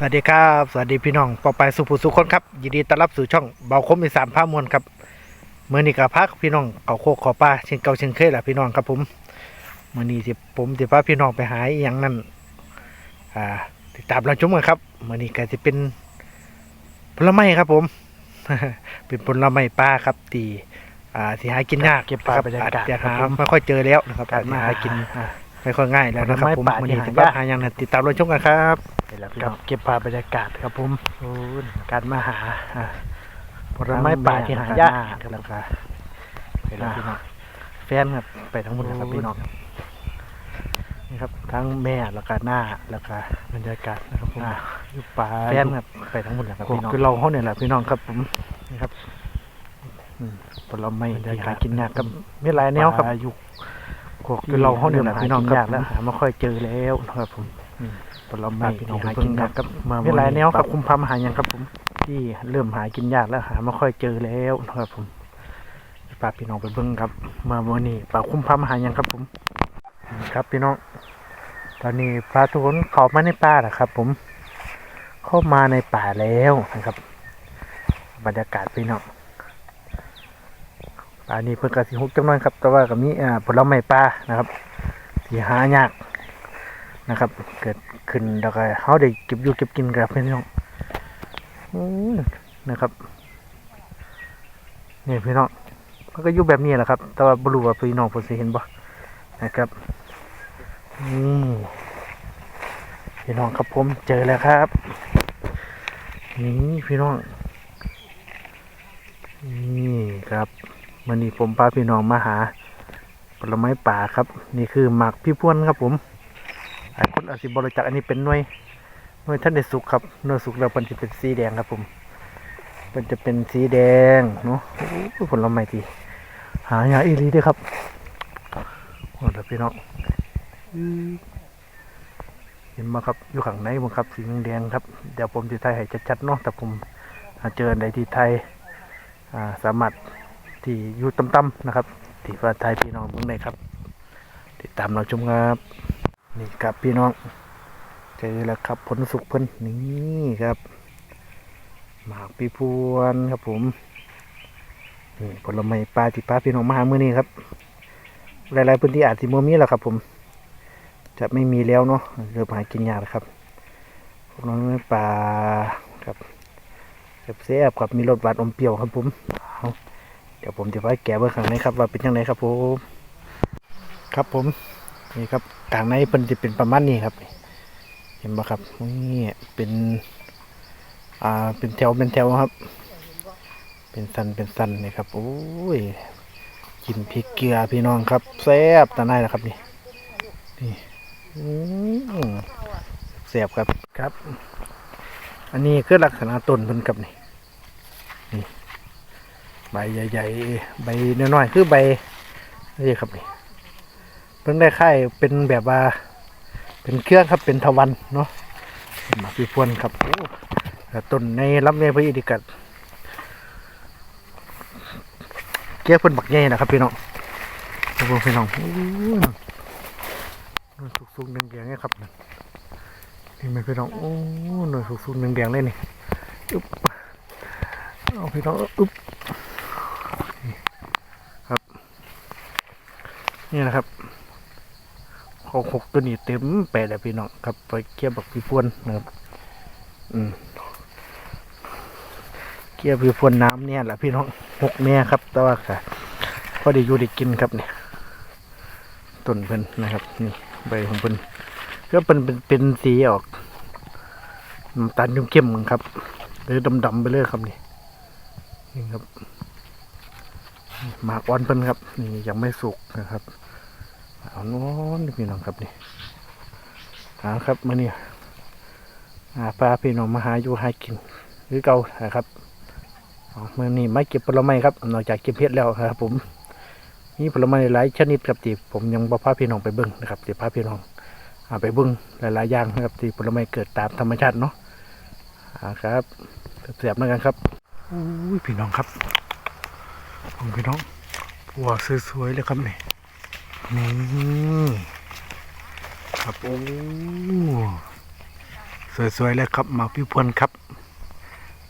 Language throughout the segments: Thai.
สวัสดีครับ สวัสดีพี่น้องปอไปสุภูสุคนครับ ยินดีต้อนรับสู่ช่องเบาคมอีสานผ้ามวลครับเมื่อนี้กับพักพี่น้องเขาโคกขอป้าเช่นเก่าเช่นเคยแหละพี่น้องครับผมเมื่อนี้สิผมสิพาพี่น้องไปหาอหย่างนั้นอ่าติดตามเราชมกันครับเมื่อนี้ก็จะเป็นผลไม้ครับผม เป็นผลไม้ป่าครับตีอ่าสิหากินยากเก็บภาพครับบรรยากาศอจจะครัหาบผมไม่ค่อยเจอแล้วนะครับการมาหากินอ่าไม่ค่อยง่ายแล้วนะครับผลไม้ผมป่าวันที่นี้หาจะพายากหาอย่างนั้นติดตามเราชมกันครับ นี่แหละพี่น้องเก็บภาพบรรยากาศครับผมโอ้ยการมาหาอ่าผลไม้ป่าที่หายากทั้งแม่แล้วก็ไปแล้วพี่น้องแฟนครับไปทั้งหมดนะครับพี่น้องนี่ครับทั้งแม่แล้วก็หน้าแล้วก็บรรยากาศนะครับผมอ่าอยู่ป่าแฟนครับไปทั้งหมดนะครับโอ้พี่น้องคือเราเขาเนี่ยแหละพี่น้องครับผมนี่ครับอืมผลไม้บรรยาที่กาศหากินยากครับมีหลายแนวครับป่าอยู่โอ้คือเราเขาเนี่ยแหละพี่น้องครับหากินยากแล้วหาไม่ค่อยเจอแล้วนะครับผมอืม ผลไม้พี่ที่น้องหาไปกิเบิ่นงยากครับมามีหลายแนวครับมื้อนี้คุมพามหายังครับ ผมที่เริ่มหากินยากแล้วหาไม่ค่อยเจอแล้วนะครับผมพาพี่น้องไปเบิ่งครับ มาวันนี้ป่าคุ้มพามหายังครับ ผมนี่ครับพี่น้อง ตอนนี้ปลาทุกคนเข้ามาในป่าแล้วครับ ผมเข้ามาในป่าแล้วนะครับ บรรยากาศพี่น้องป่านี้เพิ่งกระสิฮุกจังน้อยครับ แต่ว่าก็มีอ่าผลไม้ป่านะครับที่หายาก นะครับ เกิดขึ้นแล้วก็เขาได้เก็บอยู่เก็บกินกันครับพี่น้องนะครับนี่พี่น้องมันก็อยู่แบบนี้แหละครับ แต่ว่าบรูว่าพี่น้องผมสิเห็นบ่นะครับนี่พี่น้องครับผมเจอแล้วครับนี่พี่น้องนี่ครับมันนี้ผมพาพี่น้องมาหาผลไม้ป่าครับ นี่คือหมากพี่พวนครับผม หลายคนอาจจะบริจาคอันนี้เป็นหน่วยหน่วยท่านได้สุกครับหน่วยสุกแล้วมันจะเป็นสีแดงครับผมมันจะเป็นสีแดงเนาะผลไม้ที่หายาอีหลีด้วยครับโอ้เดี๋ยวพี่น้องเห็นไหมครับอยู่ข้างในมั้งครับสีแดงครับเดี๋ยวผมจะถ่ายให้ชัดๆเนาะแต่ผมเจอในที่ไทยาสามารถที่อยู่ต่ำๆนะครับที่ฟ้าไทยพี่น้องเพิ่งได้ครับ ติดตามเราชมครับ นี่ครับพี่น้องเจอแล้วครับผลสุกเพิ่นนี่ครับหมากปีพวนครับผมนี่ผลไม้ปลาที่ปลาพี่น้องมาหามือนี้ครับ หลายๆพื้นที่อาจสิมัมีแล้วครับ ผม จะไม่มีแล้วเนาะเริ่มหากินยากแล้วครับผลไม้ปลาครับเสียบๆครับมีรสหวานอมเปรี้ยวครับผมเอาเดี๋ยวผมจะไปแกะเบื้องข้างในครับว่าเป็นยังไงครับผมครับผม นี่ครับกลางในเป็นจะเป็นประมาณนี้ครับ เห็นไหมครับนี่เป็นอ่าเป็นแถวเป็นแถวครับ เป็นสันเป็นสันนี่ครับโอ้ยกินพริกเกลือพี่น้องครับแซ่บตาไนนะครับนี่นี่แซ่บครับครับ อันนี้คือลักษณะต้นเพิ่นครับนี่ใบใหญ่ๆใบน้อยๆคือใบนี่ครับนี่ พิ่งได้ค่ายเป็นแบบว่า เป็นเครื่องครับเป็นทวันเนาะหมากปีพวนครับต้นในลำไยพระอิติกัดเกี้ยเพิ่นบักใหญ่นะครับพี่น้องครับผมพี่น้องหน่วยสุกๆแดงๆเนี่ยครับนี่ไหมพี่น้องโอ้หน่วยสุกๆแดงๆเลยนี่อึ๊บเอาพี่น้องอึ๊บนี่นะครับ ของหกตัวนี้เต็มแปดแล้วพี่น้องครับไปเกี่ยวบักพี่พวนนะครับอืมเกี่ยวพี่พวนน้ำเนี่ยแหละพี่น้องหกเนี่ยครับ แต่ว่าค่ะพอได้อยู่ได้กินครับเนี่ยต้นเพิ่นนะครับ นี่ใบของเพิ่นก็เป็นเป็นเป็นสีออกน้ำตาลเข้มๆครับหรือดำๆไปเลยครับนี่นี่ครับหมากอ่อนเพิ่นครับ นี่ยังไม่สุกนะครับ เอานอนพี่น้องครับนี่หาครับมาเนี่ยหาปลาพี่น้องมาหาอยู่หากินหรือเก่านะครับเอามื่อนี้ไม่เก็บผลไม้ครับนอกจากเก็บเพชรแล้วครับผมมีผลไม้หลายชนิดครับที่ผมยังบ่พาพี่น้องไปเบิ้งนะครับที่พาพี่น้องอาไปเบิ้งหลายๆอย่างนะครับที่ผลไม้เกิดตามธรรมชาติเนาะอ่าครับเสียบๆเหมือนกันครับอุ้ยพี่น้องครับผมพี่น้องหัวสวยๆเลยครับนี่ นี่ครับโอ้สวยๆเลยครับหมากพี่พวนครับ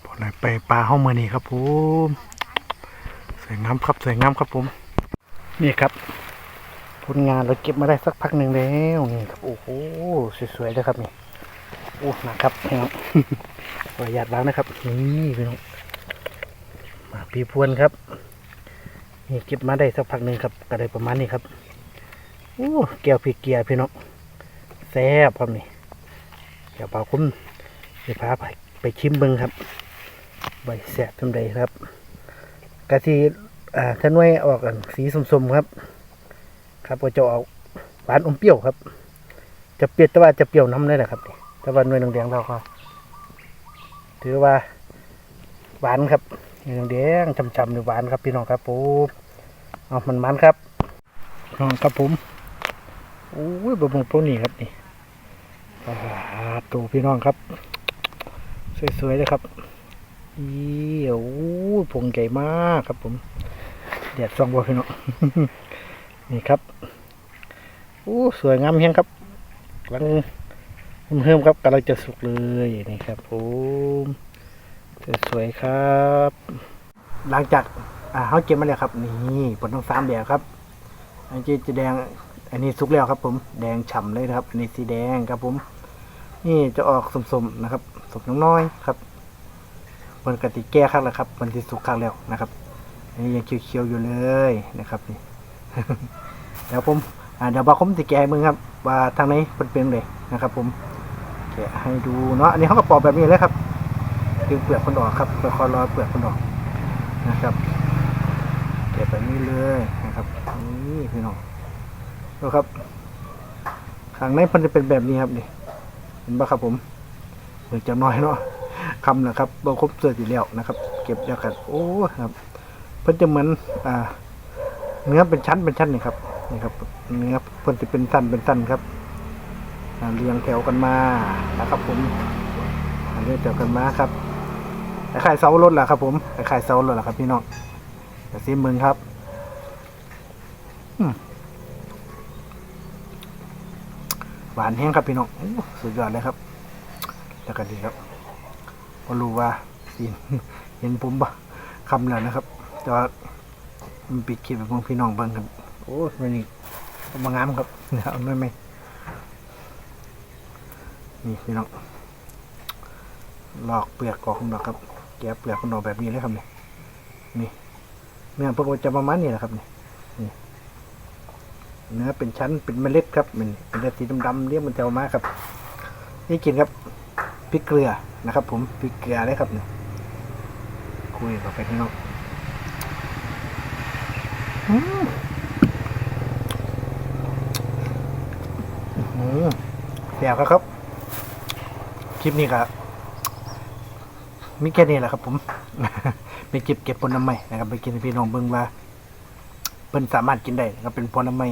พอไหนไปปลาห้องมือนี่ครับผมสวยงามครับสวยงามครับผม นี่ครับผลงานเราเก็บมาได้สักพักหนึ่งแล้วนี่ครับโอ้โหสวยๆเลยครับนี่โอ้นะครับพี่น้องขออนุญาตวางนะครับนี่พี่น้องหมากพี่พวนครับนี่เก็บมาได้สักพักหนึ่งครับก็ได้ประมาณนี้ครับ อ้แก้วพริกเกียร์พี่น้องแซ่บครับนี่เดี๋ยวเปาคุ้มจะพาไปไปชิมเบิงครับใบแสบทำใดครับกะทิอ่าท่านไว้ออกกันสีสมๆครับ ครับก็จะออกหวานอมเปรี้ยวครับ จะเปรี้ยวแต่ว่าจะเปรี้ยวน้ำเลยแหละครับนี่แต่ว่าหน่วยแดงๆเราก็ถือว่าหวานครับน่วยแดงๆช่ำๆหรือหวานครับพี่น้องครับผมเอามันมันครับน้องครับผม โอ้ยบะบงโปรนี่ครับนี่ปลาตูพี่น้องครับ สวยๆเลยครับอีโอ้ยผงใหญ่มากครับ ผมแดดส่องบ่พี่น้องนี่ครับโอ้สวยงามเฮียงครับกำลังเพิ่มครับกำลังจะสุกเลยนี่ครับผมสวยๆครับ หลังจากอ่าเขาเก็บมาแล้วครับ นี่ผลต้งสามแบบครับอันนี้จะแดง อันนี้สุกแล้วครับผมแดงฉ่ำเลยนะครับ อันนี้สีแดงครับผม นี่จะออกสมๆนะครับสมน้อยๆครับมันกติแก้ข้างแล้วครับ มันที่สุกข้างแล้วนะครับ อันนี้ยังเขียวๆอยู่เลยนะครับนี่เดี๋ยวผมเดี๋ยวบาคมจะแกให้มึงครับ ว่าทางไหนเป็นเป็นเลยนะครับ ผมแกะให้ดูเนาะอันนี้เขาก็ปอกแบบนี้เลยครับดึงเปลือกมันออกครับค่อยๆรอเปลือกมันออกนะครับแกะแบบนี้เลยนะครับนี่พี่น้อง ดูครับข้างในมันจะเป็นแบบนี้ครับนี่เห็นปะครับผมเหมือนจะน้อยเนาะคำนะครับเบาครบเสื้อสีแล้วนะครับ เก็บแล้วกันโอ้ครับเพิ่นจะเหมือนอ่า เนื้อเป็นชั้นเป็นชั้นนี่ครับนี่ครับ เนื้อเพิ่นจะเป็นสั้นเป็นสั้นครับเรียงแถวกันมานะครับ ผมเรียงแถวกันมาครับคล้ายเสารถแหละครับผมคล้ายเสารถแหละครับ พี่น้องแต่ซิมมึงครับ อืม หวานแห้งครับพี่น้องสุดยอดเลยครับ แล้วก็ดีครับพอรู้ว่าสิเห็นผมบ่คำแล้วนะครับแต่ว่ามันปิดคลิปไปพวกพี่น้องเบิ่งครับโอ้ยมันนี่มางามครับเอาไม่ไหมนี่พี่น้องหลอกเปลือกออกของเราครับแกะเปลือกของเราแบบนี้เลยครับนี่นี่เนื้อพวกมันจะประมาณนี้แหละครับนี่นี่ เนื้อเป็นชั้นเป็นเมล็ดครับเป็นเม็ดสีดำๆเรียกมันแถวมาครับ นี่กินครับพริกเกลือนะครับ ผมพริกเกลือเลยครับเนี่ยคุยกับไปข้างนอกอืมอืมแซ่บครับ คลิปนี้ครับมีแค่นี้แหละครับ ผม ไปเก็บเก็บผลไม้นะครับ ไปกินพี่น้องเบิ่งว่าเพิ่นสามารถกินได้นะครับเป็นผลไม้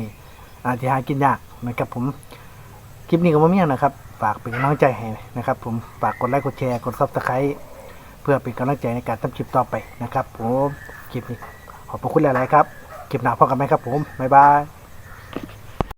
อาที่หากินยากนะครับผมคลิปนี้ก็มาเมี่ยงนะครับ ฝากเป็นกำลังใจให้นะครับผมฝากกดไลค์กดแชร์กดซับสไครต์เพื่อเป็นกำลังใจในการทำคลิปต่อไปนะครับผมคลิปนี้ขอบพระคุณหลาย ๆ ครับคลิปหน้าพบกันไหมครับผมบ๊ายบาย